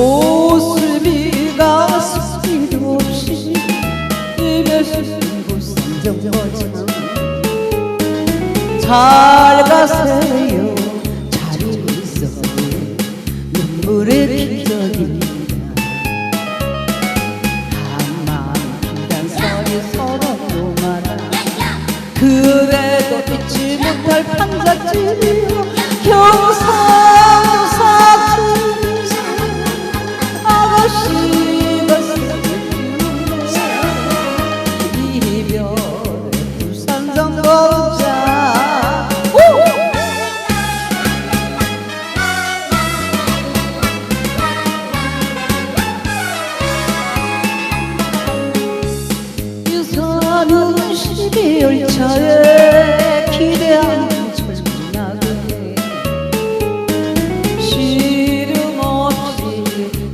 모습이가 스피도 없이 숨고 산정거장 잘 가세요. 잘 있어요 눈물의 기적입니다 한마음 피단살이 서로 많아 그래도 잊지 못할 판잣집이요 유서는 12월차에 기대하는 젊은 나그네 시름 없이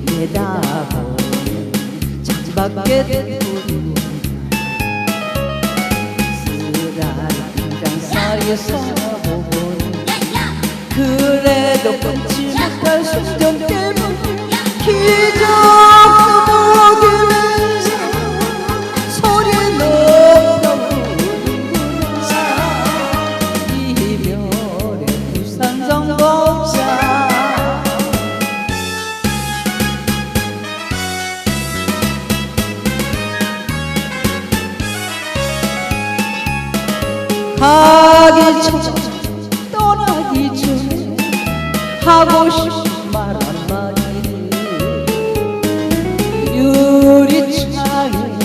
내다보는 창밖에 뜬 쓰라린 장사에서 보고는 그래도 끊지 못할 순정 때문에 기적 가기 전에 떠나기 전에 하고 싶은 말 한마디를 유리창에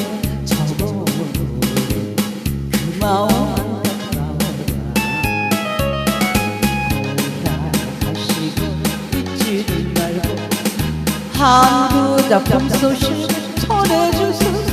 적어놓은 그 마음 한두 작품 소식 전해주소서